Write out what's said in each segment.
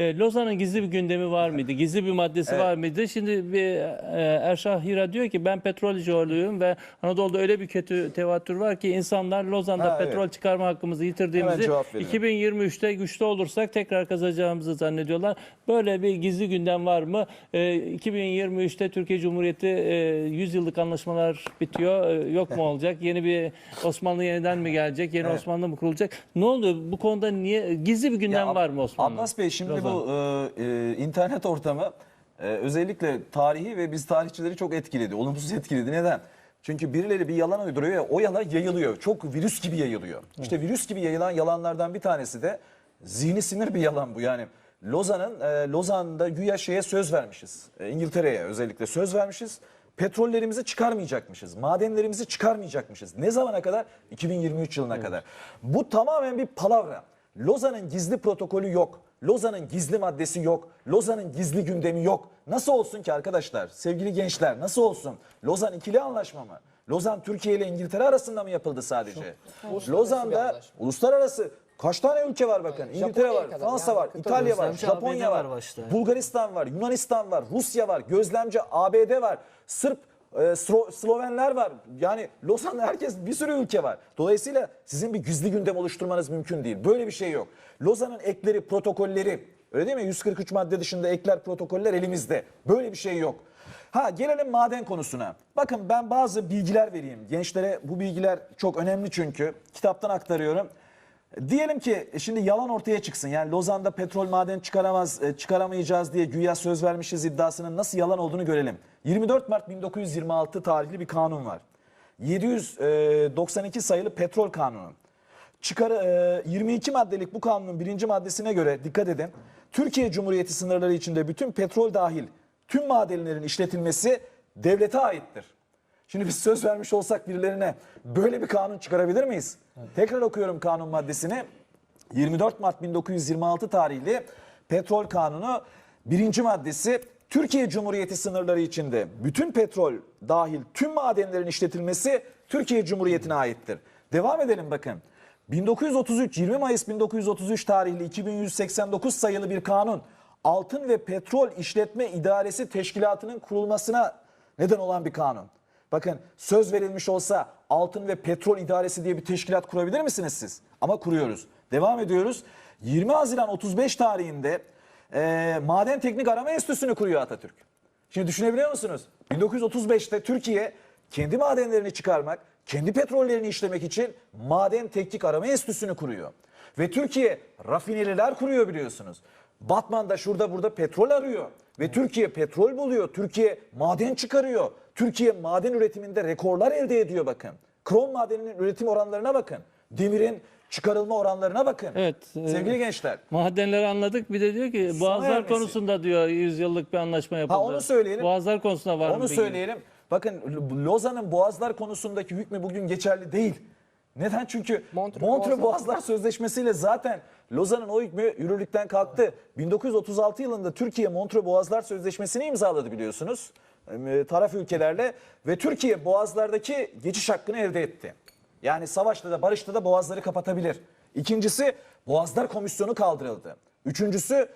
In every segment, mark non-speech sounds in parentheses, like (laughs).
E, Lozan'ın gizli bir gündemi var mıydı? Gizli bir maddesi Evet. var mıydı? Şimdi bir e, Erşah Hira diyor ki ben petrol jeologuyum ve Anadolu'da öyle bir kötü tevatür var ki insanlar Lozan'da Ha, evet. petrol çıkarma hakkımızı yitirdiğimizi cevap verelim. 2023'te güçlü olursak tekrar kazanacağımızı zannediyorlar. Böyle bir gizli gündem var mı? E, 2023'te Türkiye Cumhuriyeti e, 100 yıllık anlaşmalar bitiyor. E, yok mu olacak? (laughs) Yeni bir Osmanlı yeniden mi gelecek? Yeni Evet. Osmanlı mı kurulacak? Ne oluyor? Bu konuda niye gizli bir gündem Ya, var mı Osmanlı? Abbas Bey şimdi Lozan. Bu e, e, internet ortamı e, özellikle tarihi ve biz tarihçileri çok etkiledi. Olumsuz etkiledi. Neden? Çünkü birileri bir yalan uyduruyor ya o yalan yayılıyor. Çok virüs gibi yayılıyor. İşte virüs gibi yayılan yalanlardan bir tanesi de zihni sinir bir yalan bu. Yani Lozan'ın e, Lozan'da güya şeye söz vermişiz. E, İngiltere'ye özellikle söz vermişiz. Petrollerimizi çıkarmayacakmışız. Madenlerimizi çıkarmayacakmışız. Ne zamana kadar? 2023 yılına kadar. Bu tamamen bir palavra. Lozan'ın gizli protokolü yok. Lozan'ın gizli maddesi yok. Lozan'ın gizli gündemi yok. Nasıl olsun ki arkadaşlar? Sevgili gençler nasıl olsun? Lozan ikili anlaşma mı? Lozan Türkiye ile İngiltere arasında mı yapıldı sadece? Lozan'da uluslararası kaç tane ülke var bakın? İngiltere Japonya'ya var, kadar Fransa yani var, İtalya var, Japonya ABD var, var. Bulgaristan var, Yunanistan var, Rusya var, gözlemci ABD var, Sırp, e, Slo- Slovenler var. Yani Lozan'da herkes bir sürü ülke var. Dolayısıyla sizin bir gizli gündem oluşturmanız mümkün değil. Böyle bir şey yok. Lozan'ın ekleri, protokolleri, öyle değil mi? 143 madde dışında ekler, protokoller elimizde. Böyle bir şey yok. Ha gelelim maden konusuna. Bakın ben bazı bilgiler vereyim. Gençlere bu bilgiler çok önemli çünkü. Kitaptan aktarıyorum. Diyelim ki e, şimdi yalan ortaya çıksın. Yani Lozan'da petrol maden çıkaramaz, e, çıkaramayacağız diye güya söz vermişiz iddiasının nasıl yalan olduğunu görelim. 24 Mart 1926 tarihli bir kanun var. 792 sayılı petrol kanunu. Çıkarı e, 22 maddelik bu kanunun birinci maddesine göre dikkat edin. Türkiye Cumhuriyeti sınırları içinde bütün petrol dahil tüm madenlerin işletilmesi devlete aittir. Şimdi biz söz vermiş olsak birilerine böyle bir kanun çıkarabilir miyiz? Tekrar okuyorum kanun maddesini. 24 Mart 1926 tarihli petrol kanunu birinci maddesi Türkiye Cumhuriyeti sınırları içinde bütün petrol dahil tüm madenlerin işletilmesi Türkiye Cumhuriyeti'ne aittir. Devam edelim bakın. 1933 20 Mayıs 1933 tarihli 2189 sayılı bir kanun Altın ve Petrol İşletme İdaresi Teşkilatı'nın kurulmasına neden olan bir kanun. Bakın söz verilmiş olsa Altın ve Petrol İdaresi diye bir teşkilat kurabilir misiniz siz? Ama kuruyoruz. Devam ediyoruz. 20 Haziran 35 tarihinde e, Maden Teknik Arama Enstitüsü'nü kuruyor Atatürk. Şimdi düşünebiliyor musunuz? 1935'te Türkiye kendi madenlerini çıkarmak, kendi petrollerini işlemek için Maden Teknik Arama Enstitüsü'nü kuruyor. Ve Türkiye rafineriler kuruyor biliyorsunuz. Batman'da şurada burada petrol arıyor. Ve Türkiye petrol buluyor. Türkiye maden çıkarıyor. Türkiye maden üretiminde rekorlar elde ediyor bakın. Krom madeninin üretim oranlarına bakın. Demirin çıkarılma oranlarına bakın. Evet, e, Sevgili gençler. Madenleri anladık. Bir de diyor ki Boğazlar ermesi. konusunda diyor 100 yıllık bir anlaşma yapıldı. onu söyleyelim. Boğazlar konusunda var mı? Onu bilgi? söyleyelim. Bakın Lozan'ın Boğazlar konusundaki hükmü bugün geçerli değil. Neden? Çünkü Montreux Montreux Boğazlar- Boğazlar Sözleşmesi'yle zaten Lozan'ın o hükmü yürürlükten kalktı. 1936 yılında Türkiye Montreux Boğazlar Sözleşmesi'ni imzaladı biliyorsunuz. E, Taraf ülkelerle ve Türkiye boğazlardaki geçiş hakkını elde etti. Yani savaşta da barışta da boğazları kapatabilir. İkincisi Boğazlar Komisyonu kaldırıldı. Üçüncüsü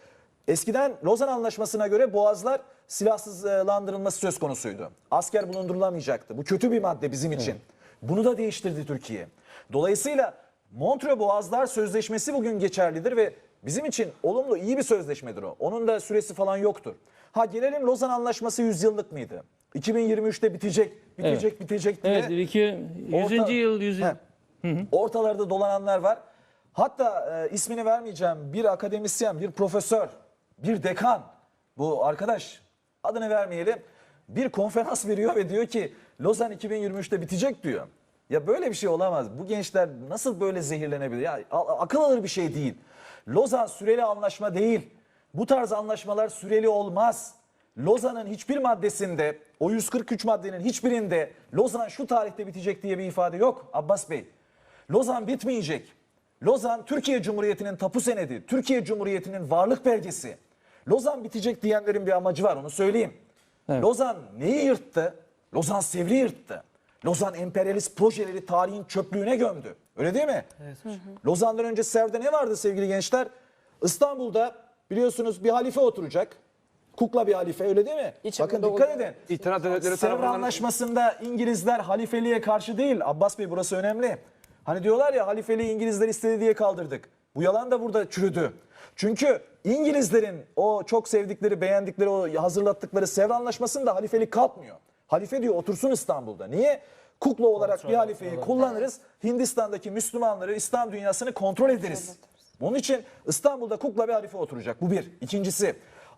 eskiden Lozan Anlaşması'na göre boğazlar silahsızlandırılması söz konusuydu. Asker bulundurulamayacaktı. Bu kötü bir madde bizim için. Bunu da değiştirdi Türkiye. Dolayısıyla Montreux Boğazlar Sözleşmesi bugün geçerlidir ve bizim için olumlu iyi bir sözleşmedir o. Onun da süresi falan yoktur. Ha gelelim Lozan Anlaşması 100 yıllık mıydı? 2023'te bitecek, bitecek, bitecek diye. Evet, iki, 100. Orta- yıl 100. He. Ortalarda dolananlar var. Hatta e, ismini vermeyeceğim bir akademisyen, bir profesör, bir dekan. Bu arkadaş adını vermeyelim. Bir konferans veriyor ve diyor ki Lozan 2023'te bitecek diyor. Ya böyle bir şey olamaz. Bu gençler nasıl böyle zehirlenebilir? Ya akıl alır bir şey değil. Lozan süreli anlaşma değil. Bu tarz anlaşmalar süreli olmaz. Lozan'ın hiçbir maddesinde, o 143 maddenin hiçbirinde Lozan şu tarihte bitecek diye bir ifade yok Abbas Bey. Lozan bitmeyecek. Lozan Türkiye Cumhuriyeti'nin tapu senedi, Türkiye Cumhuriyeti'nin varlık belgesi. Lozan bitecek diyenlerin bir amacı var onu söyleyeyim. Lozan neyi yırttı? Lozan Sevr'i yırttı. Lozan emperyalist projeleri tarihin çöplüğüne gömdü. Öyle değil mi? Lozan'dan önce Sevr'de ne vardı sevgili gençler? İstanbul'da biliyorsunuz bir halife oturacak. Kukla bir halife öyle değil mi? İç Bakın dikkat edin. İttihat Devletleri Sevr tarafından Anlaşması'nda İngilizler halifeliğe karşı değil. Abbas Bey burası önemli. Hani diyorlar ya halifeliği İngilizler istedi diye kaldırdık. Bu yalan da burada çürüdü. Çünkü İngilizlerin o çok sevdikleri, beğendikleri, o hazırlattıkları Sevr Anlaşması'nda halifelik kalkmıyor. Halife diyor otursun İstanbul'da. Niye? Kukla olarak bir halifeyi kullanırız. Hindistan'daki Müslümanları, İslam dünyasını kontrol ederiz. Bunun için İstanbul'da kukla bir halife oturacak. Bu bir. İkincisi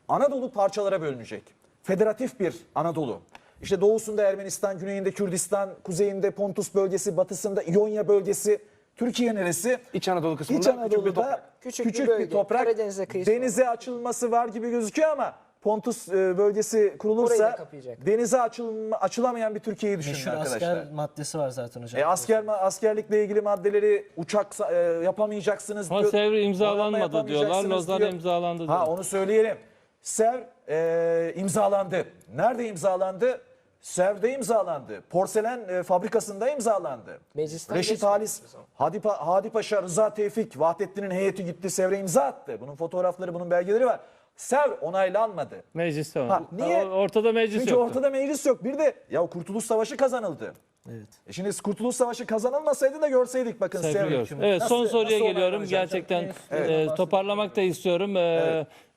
Anadolu parçalara bölünecek. Federatif bir Anadolu. İşte doğusunda Ermenistan, güneyinde Kürdistan, kuzeyinde Pontus bölgesi, batısında İonya bölgesi. Türkiye neresi? İç Anadolu kısmında İç küçük bir Anadolu'da toprak. Küçük küçük, bir bir, bölge. toprak. Karadeniz'e kıyısı Denize açılması var gibi gözüküyor ama Pontus e, bölgesi Orayı da kurulursa kapayacak. denize açılma, açılamayan bir Türkiye'yi düşünün Meşhur arkadaşlar. asker maddesi var zaten hocam. E, asker askerlikle ilgili maddeleri uçak e, yapamayacaksınız. Ama diyor. Sevr Donanma imzalanmadı diyorlar. yapamayacaksınız Lozan diyor. imzalandı Ha diyorlar. onu söyleyelim. Sevr e, imzalandı. Nerede imzalandı? Sevr'de imzalandı. Porselen e, fabrikasında imzalandı. Meclisten Reşit geçmedi Halis, Hadi, Pa- Hadi Paşa, Rıza Tevfik, Vahdettin'in heyeti gitti Sevr'e imza attı. Bunun fotoğrafları, bunun belgeleri var. Sevr onaylanmadı. Mecliste var. Ha, niye? Ortada meclis Çünkü yoktu. ortada meclis yok. Bir de ya Kurtuluş Savaşı kazanıldı. Evet. E şimdi Kurtuluş Savaşı kazanılmasaydı da görseydik bakın hükümeti Evet son nasıl- soruya nasıl geliyorum. Gerçekten Evet. e, toparlamak da istiyorum. E,